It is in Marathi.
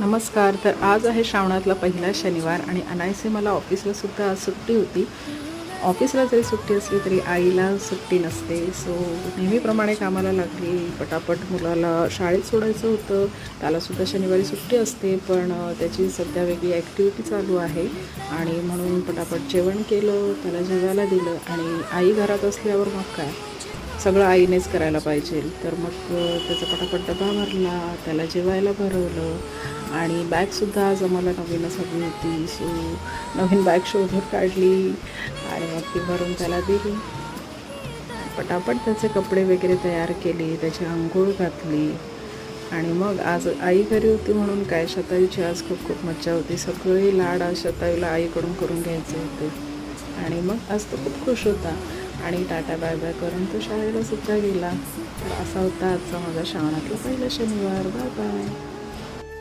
नमस्कार तर आज आहे श्रावणातला पहिला शनिवार आणि अनायसे मला ऑफिसला सुद्धा आज सुट्टी होती. ऑफिसला जरी सुट्टी असली तरी आईला सुट्टी नसते. सो नेहमीप्रमाणे कामाला लागली. पटापट मुलाला शाळेत सोडायचं होतं. त्यालासुद्धा शनिवारी सुट्टी असते पण त्याची सध्या वेगळी ॲक्टिव्हिटी चालू आहे. आणि म्हणून पटापट जेवण केलं त्याला जेवायला दिलं आणि आई घरात असल्यावर मग काय? सगळं आईनेच करायला पाहिजे. तर मग त्याचा पटापट डबा भरला त्याला जेवायला भरवलं. आणि बॅगसुद्धा आज आम्हाला नवीनच हवी होती. सो नवीन बॅग शोधून काढली आणि मग ती भरून त्याला दिली. पटापट त्याचे कपडे वगैरे तयार केले त्याची आंघोळ घातली. आणि मग आज आई घरी होती म्हणून काय शताईची आज खूप खूप मज्जा होती. सगळे लाड आज शताईला आईकडून करून घ्यायचे होते. आणि मग आज तो खूप खुश होता. आणि टाटा बाय बाय करून तो शाळेला सुद्धा गेला. तर असा होता आजचा माझा श्रावणातला पहिला शनिवार. Bye bye.